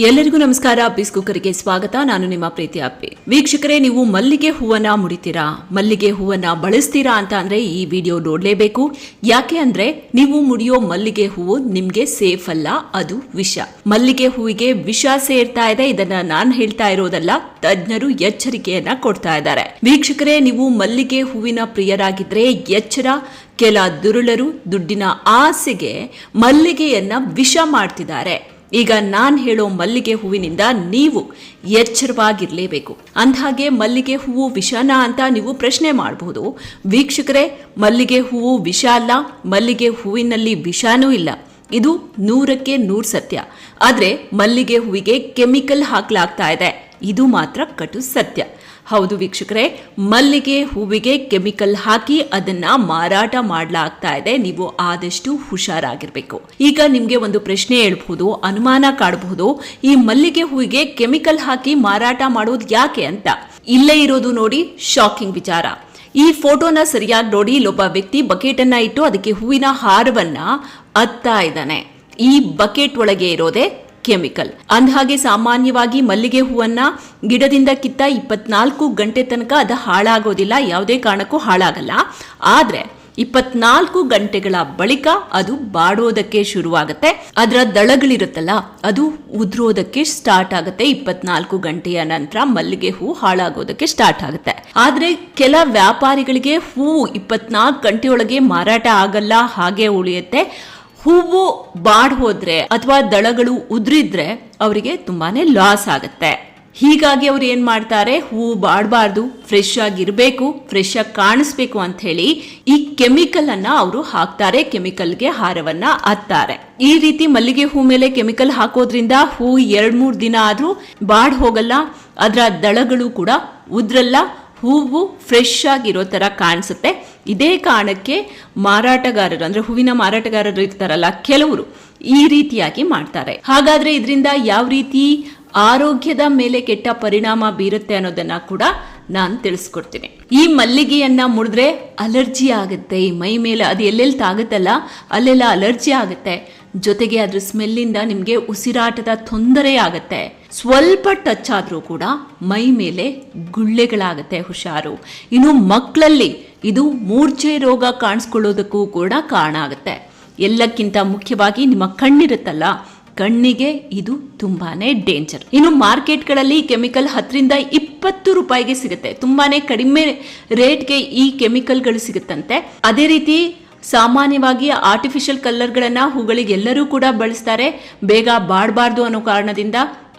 ಎಲ್ಲರಿಗೂ ನಮಸ್ಕಾರ. ಬಿಸ್ ಕುಕ್ಕರ್ಗೆ ಸ್ವಾಗತ. ನಾನು ನಿಮ್ಮ ಪ್ರೀತಿ ಅಪ್ಪಿ. ವೀಕ್ಷಕರೇ, ನೀವು ಮಲ್ಲಿಗೆ ಹೂವನ್ನ ಮುಡಿತೀರಾ? ಮಲ್ಲಿಗೆ ಹೂವನ್ನ ಬಳಸ್ತೀರಾ ಅಂತ ಅಂದ್ರೆ ಈ ವಿಡಿಯೋ ನೋಡ್ಲೇಬೇಕು. ಯಾಕೆ ಅಂದ್ರೆ ನೀವು ಮುಡಿಯೋ ಮಲ್ಲಿಗೆ ಹೂವು ನಿಮ್ಗೆ ಸೇಫ್ ಅಲ್ಲ, ಅದು ವಿಷ. ಮಲ್ಲಿಗೆ ಹೂವಿಗೆ ವಿಷ ಸೇರ್ತಾ ಇದೆ. ಇದನ್ನ ನಾನು ಹೇಳ್ತಾ ಇರೋದಲ್ಲ, ತಜ್ಞರು ಎಚ್ಚರಿಕೆಯನ್ನ ಕೊಡ್ತಾ ಇದ್ದಾರೆ. ವೀಕ್ಷಕರೇ, ನೀವು ಮಲ್ಲಿಗೆ ಹೂವಿನ ಪ್ರಿಯರಾಗಿದ್ರೆ ಎಚ್ಚರ, ಕೆಲ ದುರುಳರು ದುಡ್ಡಿನ ಆಸೆಗೆ ಮಲ್ಲಿಗೆಯನ್ನ ವಿಷ ಮಾಡ್ತಿದ್ದಾರೆ. ಈಗ ನಾನ್ ಹೇಳೋ ಮಲ್ಲಿಗೆ ಹೂವಿನಿಂದ ನೀವು ಎಚ್ಚರವಾಗಿರ್ಲೇಬೇಕು. ಅಂದ್ಹಾಗೆ ಮಲ್ಲಿಗೆ ಹೂವು ವಿಷನ ಅಂತ ನೀವು ಪ್ರಶ್ನೆ ಮಾಡಬಹುದು ವೀಕ್ಷಕರೇ, ಮಲ್ಲಿಗೆ ಹೂವು ವಿಷ ಅಲ್ಲ, ಮಲ್ಲಿಗೆ ಹೂವಿನಲ್ಲಿ ವಿಷಾನೂ ಇಲ್ಲ. ಇದು ನೂರಕ್ಕೆ ನೂರು ಸತ್ಯ. ಆದರೆ ಮಲ್ಲಿಗೆ ಹೂವಿಗೆ ಕೆಮಿಕಲ್ ಹಾಕಲಾಗ್ತಾ ಇದೆ. ಇದು ಮಾತ್ರ ಕಟು ಸತ್ಯ. ಹೌದು ವೀಕ್ಷಕರೇ, ಮಲ್ಲಿಗೆ ಹೂವಿಗೆ ಕೆಮಿಕಲ್ ಹಾಕಿ ಅದನ್ನ ಮಾರಾಟ ಮಾಡಲಾಗ್ತಾ ಇದೆ. ನೀವು ಆದಷ್ಟು ಹುಷಾರಾಗಿರ್ಬೇಕು. ಈಗ ನಿಮ್ಗೆ ಒಂದು ಪ್ರಶ್ನೆ ಹೇಳ್ಬಹುದು, ಅನುಮಾನ ಕಾಡಬಹುದು. ಈ ಮಲ್ಲಿಗೆ ಹೂವಿಗೆ ಕೆಮಿಕಲ್ ಹಾಕಿ ಮಾರಾಟ ಮಾಡೋದು ಯಾಕೆ ಅಂತ? ಇಲ್ಲೇ ಇರೋದು ನೋಡಿ, ಶಾಕಿಂಗ್ ವಿಚಾರ. ಈ ಫೋಟೋನ ಸರಿಯಾಗಿ ನೋಡಿ, ಇಲ್ಲೊಬ್ಬ ವ್ಯಕ್ತಿ ಬಕೆಟ್ ಅನ್ನ ಇಟ್ಟು ಅದಕ್ಕೆ ಹೂವಿನ ಹಾರವನ್ನ ಅತ್ತಾ ಇದ್ದಾನೆ. ಈ ಬಕೆಟ್ ಒಳಗೆ ಇರೋದೇ ಕೆಮಿಕಲ್. ಅಂದಹಾಗೆ ಸಾಮಾನ್ಯವಾಗಿ ಮಲ್ಲಿಗೆ ಹೂವನ್ನ ಗಿಡದಿಂದ ಕಿತ್ತ ಇಪ್ಪತ್ನಾಲ್ಕು ಗಂಟೆ ತನಕ ಅದು ಹಾಳಾಗೋದಿಲ್ಲ, ಯಾವುದೇ ಕಾರಣಕ್ಕೂ ಹಾಳಾಗಲ್ಲ. ಆದ್ರೆ ಇಪ್ಪತ್ನಾಲ್ಕು ಗಂಟೆಗಳ ಬಳಿಕ ಅದು ಬಾಡೋದಕ್ಕೆ ಶುರುವಾಗುತ್ತೆ. ಅದರ ದಳಗಳಿರುತ್ತಲ್ಲ, ಅದು ಉದ್ರೋದಕ್ಕೆ ಸ್ಟಾರ್ಟ್ ಆಗುತ್ತೆ. ಇಪ್ಪತ್ನಾಲ್ಕು ಗಂಟೆಯ ನಂತರ ಮಲ್ಲಿಗೆ ಹೂ ಹಾಳಾಗೋದಕ್ಕೆ ಸ್ಟಾರ್ಟ್ ಆಗುತ್ತೆ. ಆದ್ರೆ ಕೆಲ ವ್ಯಾಪಾರಿಗಳಿಗೆ ಹೂ ಇಪ್ಪತ್ನಾಲ್ಕು ಗಂಟೆಯೊಳಗೆ ಮಾರಾಟ ಆಗಲ್ಲ, ಹಾಗೆ ಉಳಿಯುತ್ತೆ. ಹೂವು ಬಾಡ್ ಹೋದ್ರೆ ಅಥವಾ ದಳಗಳು ಉದ್ರಿದ್ರೆ ಅವರಿಗೆ ತುಂಬಾನೇ ಲಾಸ್ ಆಗುತ್ತೆ. ಹೀಗಾಗಿ ಅವ್ರು ಏನ್ ಮಾಡ್ತಾರೆ? ಹೂವು ಬಾಡಬಾರ್ದು ಫ್ರೆಶ್ ಆಗಿರ್ಬೇಕು ಫ್ರೆಶ್ ಆಗಿ ಕಾಣಿಸ್ಬೇಕು ಅಂತ ಹೇಳಿ ಈ ಕೆಮಿಕಲ್ ಅನ್ನ ಅವರು ಹಾಕ್ತಾರೆ ಕೆಮಿಕಲ್ಗೆ ಹಾರವನ್ನ ಹತ್ತಾರೆ ಈ ರೀತಿ ಮಲ್ಲಿಗೆ ಹೂ ಮೇಲೆ ಕೆಮಿಕಲ್ ಹಾಕೋದ್ರಿಂದ ಹೂ ಎರಡ್ ಮೂರ್ ದಿನ ಆದ್ರೂ ಬಾಡ್ ಹೋಗಲ್ಲ, ಅದರ ದಳಗಳು ಕೂಡ ಉದ್ರಲ್ಲ ಹೂವು ಫ್ರೆಶ್ ಆಗಿರೋ ತರ ಕಾಣಿಸುತ್ತೆ. ಇದೇ ಕಾರಣಕ್ಕೆ ಮಾರಾಟಗಾರರು, ಅಂದ್ರೆ ಹೂವಿನ ಮಾರಾಟಗಾರರು ಇರ್ತಾರಲ್ಲ, ಕೆಲವರು ಈ ರೀತಿಯಾಗಿ ಮಾಡ್ತಾರೆ. ಹಾಗಾದ್ರೆ ಇದರಿಂದ ಯಾವ ರೀತಿ ಆರೋಗ್ಯದ ಮೇಲೆ ಕೆಟ್ಟ ಪರಿಣಾಮ ಬೀರುತ್ತೆ ಅನ್ನೋದನ್ನ ಕೂಡ ನಾನು ತಿಳಿಸ್ಕೊಡ್ತೀನಿ. ಈ ಮಲ್ಲಿಗೆಯನ್ನ ಮುಡಿದ್ರೆ ಅಲರ್ಜಿ ಆಗುತ್ತೆ. ಈ ಮೈ ಮೇಲೆ ಅದು ಎಲ್ಲೆಲ್ಲಿ ತಾಗುತ್ತಲ್ಲ, ಅಲ್ಲೆಲ್ಲ ಅಲರ್ಜಿ ಆಗುತ್ತೆ. ಜೊತೆಗೆ ಅದ್ರ ಸ್ಮೆಲ್ಲಿಂದ ನಿಮಗೆ ಉಸಿರಾಟದ ತೊಂದರೆ ಆಗುತ್ತೆ. ಸ್ವಲ್ಪ ಟಚ್ ಆದ್ರೂ ಕೂಡ ಮೈ ಮೇಲೆ ಗುಳ್ಳೆಗಳಾಗತ್ತೆ ಹುಷಾರು. ಇನ್ನು ಮಕ್ಕಳಲ್ಲಿ ಇದು ಮೂರ್ಛೆ ರೋಗ ಕಾಣಿಸ್ಕೊಳ್ಳೋದಕ್ಕೂ ಕೂಡ ಕಾರಣ ಆಗುತ್ತೆ. ಎಲ್ಲಕ್ಕಿಂತ ಮುಖ್ಯವಾಗಿ ನಿಮ್ಮ ಕಣ್ಣಿರುತ್ತಲ್ಲ, ಕಣ್ಣಿಗೆ ಇದು ತುಂಬಾನೇ ಡೇಂಜರ್ ಇನ್ನು ಮಾರ್ಕೆಟ್ಗಳಲ್ಲಿ ಕೆಮಿಕಲ್ ಹತ್ತರಿಂದ ಇಪ್ಪತ್ತು ರೂಪಾಯಿಗೆ ಸಿಗುತ್ತೆ. ತುಂಬಾನೇ ಕಡಿಮೆ ರೇಟ್ಗೆ ಈ ಕೆಮಿಕಲ್ಗಳು ಸಿಗುತ್ತಂತೆ. ಅದೇ ರೀತಿ ಸಾಮಾನ್ಯವಾಗಿ ಆರ್ಟಿಫಿಷಿಯಲ್ ಕಲ್ಲರ್ಗಳನ್ನು ಹೂಗಳಿಗೆ ಎಲ್ಲರೂ ಕೂಡ ಬಳಸ್ತಾರೆ. ಬೇಗ ಬಾಡಬಾರ್ದು ಅನ್ನೋ ಕಾರಣದಿಂದ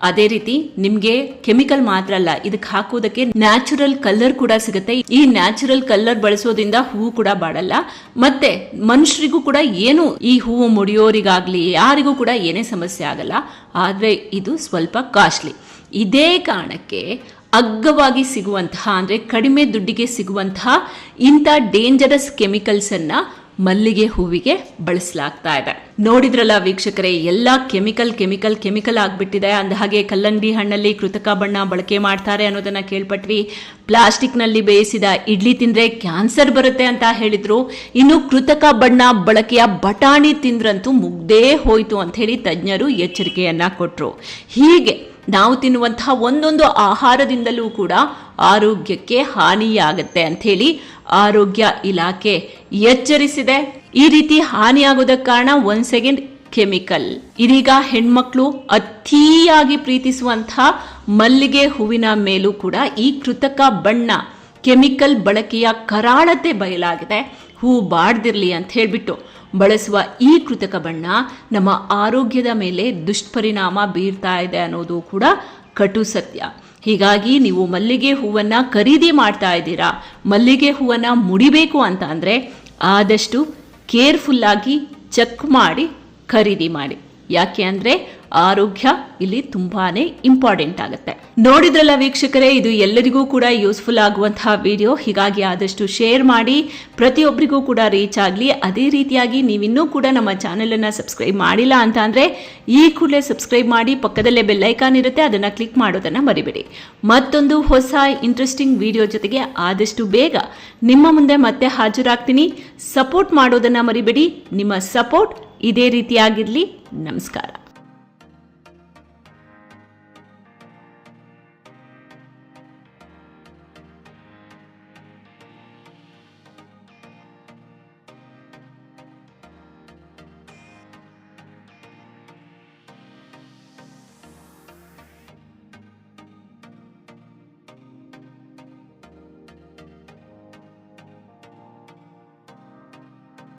ಅದೇ ರೀತಿ ನಿಮ್ಗೆ ಕೆಮಿಕಲ್ ಮಾತ್ರ ಅಲ್ಲ ಇದಕ್ಕೆ ಹಾಕೋದಕ್ಕೆ ನ್ಯಾಚುರಲ್ ಕಲರ್ ಕೂಡ ಸಿಗುತ್ತೆ. ಈ ನ್ಯಾಚುರಲ್ ಕಲರ್ ಬಳಸೋದ್ರಿಂದ ಹೂವು ಕೂಡ ಬಾಡಲ್ಲ. ಮತ್ತೆ ಮನುಷ್ಯರಿಗೂ ಕೂಡ ಏನು ಈ ಹೂವು ಮುಡಿಯೋರಿಗಾಗ್ಲಿ, ಯಾರಿಗೂ ಕೂಡ ಏನೇ ಸಮಸ್ಯೆ ಆಗಲ್ಲ. ಆದ್ರೆ ಇದು ಸ್ವಲ್ಪ ಕಾಸ್ಟ್ಲಿ ಇದೇ ಕಾರಣಕ್ಕೆ ಅಗ್ಗವಾಗಿ ಸಿಗುವಂತಹ ಅಂದ್ರೆ ಕಡಿಮೆ ದುಡ್ಡಿಗೆ ಸಿಗುವಂತಹ ಇಂಥ ಡೇಂಜರಸ್ ಕೆಮಿಕಲ್ಸ್ ಅನ್ನ ಮಲ್ಲಿಗೆ ಹೂವಿಗೆ ಬಳಸಲಾಗ್ತಾ ಇದೆ. ನೋಡಿದ್ರಲ್ಲ ವೀಕ್ಷಕರೇ, ಎಲ್ಲ ಕೆಮಿಕಲ್ ಕೆಮಿಕಲ್ ಕೆಮಿಕಲ್ ಆಗಿಬಿಟ್ಟಿದೆ. ಅಂದ ಹಾಗೆ ಕಲ್ಲಂಗಡಿ ಹಣ್ಣಲ್ಲಿ ಕೃತಕ ಬಣ್ಣ ಬಳಕೆ ಮಾಡ್ತಾರೆ ಅನ್ನೋದನ್ನ ಕೇಳ್ಪಟ್ವಿ. ಪ್ಲಾಸ್ಟಿಕ್ನಲ್ಲಿ ಬೇಯಿಸಿದ ಇಡ್ಲಿ ತಿಂದ್ರೆ ಕ್ಯಾನ್ಸರ್ ಬರುತ್ತೆ ಅಂತ ಹೇಳಿದ್ರು. ಇನ್ನು ಕೃತಕ ಬಣ್ಣ ಬಳಕೆಯ ಬಟಾಣಿ ತಿಂದ್ರಂತೂ ಮುಗ್ದೇ ಹೋಯ್ತು ಅಂತ ಹೇಳಿ ತಜ್ಞರು ಎಚ್ಚರಿಕೆಯನ್ನ ಕೊಟ್ರು. ಹೀಗೆ ನಾವು ತಿನ್ನುವಂತಹ ಒಂದೊಂದು ಆಹಾರದಿಂದಲೂ ಕೂಡ ಆರೋಗ್ಯಕ್ಕೆ ಹಾನಿಯಾಗತ್ತೆ ಅಂತ ಹೇಳಿ ಆರೋಗ್ಯ ಇಲಾಖೆ ಎಚ್ಚರಿಸಿದೆ. ಈ ರೀತಿ ಹಾನಿಯಾಗೋದಕ್ಕೆ ಕಾರಣ ಒಂದ್ ಸೆಕೆಂಡ್ ಕೆಮಿಕಲ್ ಇದೀಗ ಹೆಣ್ಮಕ್ಳು ಅತಿಯಾಗಿ ಪ್ರೀತಿಸುವಂತಹ ಮಲ್ಲಿಗೆ ಹೂವಿನ ಮೇಲೂ ಕೂಡ ಈ ಕೃತಕ ಬಣ್ಣ ಕೆಮಿಕಲ್ ಬಳಕೆಯ ಕರಾಳತೆ ಬಯಲಾಗಿದೆ. ಹೂ ಬಾಡ್ದಿರಲಿ ಅಂತ ಹೇಳಿಬಿಟ್ಟು ಬಳಸುವ ಈ ಕೃತಕ ಬಣ್ಣ ನಮ್ಮ ಆರೋಗ್ಯದ ಮೇಲೆ ದುಷ್ಪರಿಣಾಮ ಬೀರ್ತಾ ಇದೆ ಅನ್ನೋದು ಕೂಡ ಕಟು ಸತ್ಯ. ಹೀಗಾಗಿ ನೀವು ಮಲ್ಲಿಗೆ ಹೂವನ್ನು ಖರೀದಿ ಮಾಡ್ತಾ ಇದ್ದೀರಾ, ಮಲ್ಲಿಗೆ ಹೂವನ್ನು ಮುಡಿಬೇಕು ಅಂತ ಅಂದರೆ ಆದಷ್ಟು ಕೇರ್ಫುಲ್ಲಾಗಿ ಚೆಕ್ ಮಾಡಿ ಖರೀದಿ ಮಾಡಿ. ಯಾಕೆ ಅಂದ್ರೆ ಆರೋಗ್ಯ ಇಲ್ಲಿ ತುಂಬಾನೇ ಇಂಪಾರ್ಟೆಂಟ್ ಆಗುತ್ತೆ. ನೋಡಿದ್ರಲ್ಲ ವೀಕ್ಷಕರೇ, ಇದು ಎಲ್ಲರಿಗೂ ಕೂಡ ಯೂಸ್ಫುಲ್ ಆಗುವಂತಹ ವಿಡಿಯೋ ಹೀಗಾಗಿ ಆದಷ್ಟು ಶೇರ್ ಮಾಡಿ ಪ್ರತಿಯೊಬ್ಬರಿಗೂ ಕೂಡ ರೀಚ್ ಆಗಲಿ. ಅದೇ ರೀತಿಯಾಗಿ ನೀವಿನ್ನೂ ಕೂಡ ನಮ್ಮ ಚಾನೆಲ್ ಅನ್ನ ಸಬ್ಸ್ಕ್ರೈಬ್ ಮಾಡಿಲ್ಲ ಅಂತ ಅಂದ್ರೆ, ಈ ಕೂಡಲೇ ಸಬ್ಸ್ಕ್ರೈಬ್ ಮಾಡಿ, ಪಕ್ಕದಲ್ಲೇ ಬೆಲ್ಲೈಕಾನ್ ಇರುತ್ತೆ, ಅದನ್ನ ಕ್ಲಿಕ್ ಮಾಡೋದನ್ನ ಮರಿಬೇಡಿ. ಮತ್ತೊಂದು ಹೊಸ ಇಂಟ್ರೆಸ್ಟಿಂಗ್ ವಿಡಿಯೋ ಜೊತೆಗೆ ಆದಷ್ಟು ಬೇಗ ನಿಮ್ಮ ಮುಂದೆ ಮತ್ತೆ ಹಾಜರಾಗ್ತೀನಿ. ಸಪೋರ್ಟ್ ಮಾಡೋದನ್ನ ಮರಿಬೇಡಿ. ನಿಮ್ಮ ಸಪೋರ್ಟ್ ಇದೇ ರೀತಿಯಾಗಿರಲಿ. ನಮಸ್ಕಾರ.